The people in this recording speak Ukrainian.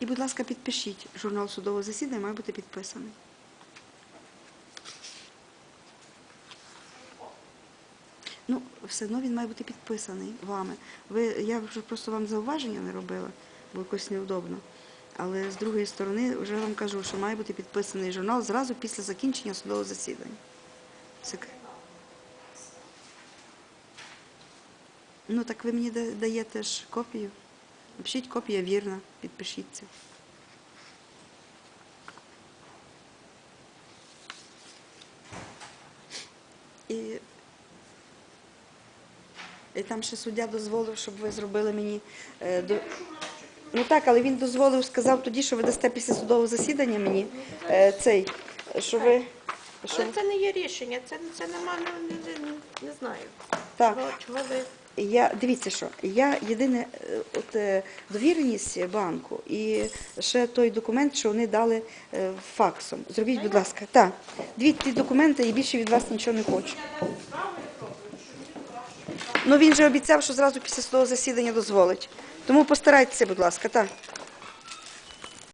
І, будь ласка, підпишіть. Журнал судового засідання має бути підписаний. Ну, все одно він має бути підписаний вами. Ви, я вже просто вам зауваження не робила, бо якось неудобно. Але з другої сторони, вже вам кажу, що має бути підписаний журнал зразу після закінчення судового засідання. Ну, так ви мені даєте ж копію. Напишіть копія вірна, підпишіть це. І, і там ще суддя дозволив, щоб ви зробили мені. Е, до... Ну так, але він дозволив, сказав тоді, що ви дасте після судового засідання мені е, цей, що ви. Що... Але це не є рішення, це, це нема, ну, не, не, не знаю. Так. Чого, чого ви Я дивіться, що я єдине, е, от е, довіреність банку і ще той документ, що вони дали е, факсом. Зробіть, будь ласка, так. Дві ті документи і більше від вас нічого не хочу. Ну він же обіцяв, що зразу після свого засідання дозволить. Тому постарайтеся, будь ласка, так.